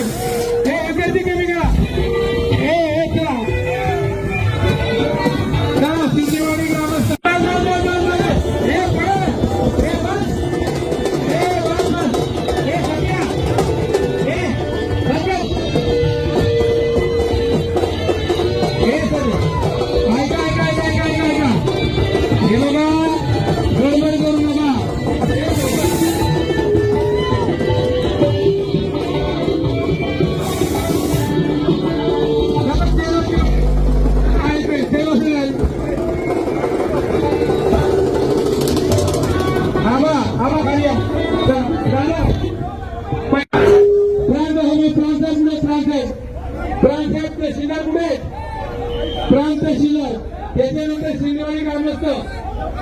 ఏ ప్రతికి तहसीलदार कुठे प्रांत तहसीलदार त्याच्यानंतर सिंगवाडी ग्रामस्थ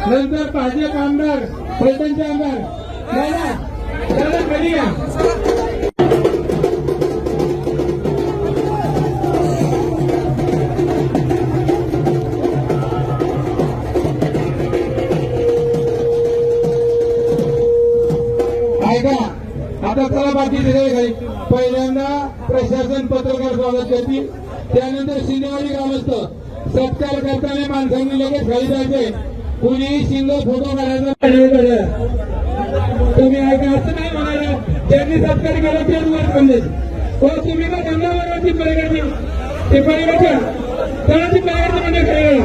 नंतर पाहिजे आमदार पैठणचे आमदार. दादा दादा कधी या? ऐका आता चला बाकी सगळे घरी पहिल्यांदा प्रशासन पत्रकार स्वागत करतील. त्यानंतर शिंदेवाडी ग्रामस्थ सत्कार करताना माणसांनी लगेच घरी जायचे कुणीही शिंग फोटो काढायचा तुम्ही ऐका असं नाही म्हणाला त्यांनी सत्कार केला तेच वर पडले हो तुम्ही ना बंगावर ती पलीकडची ते पलीकडच्या चला ती पलीकडची म्हणजे काय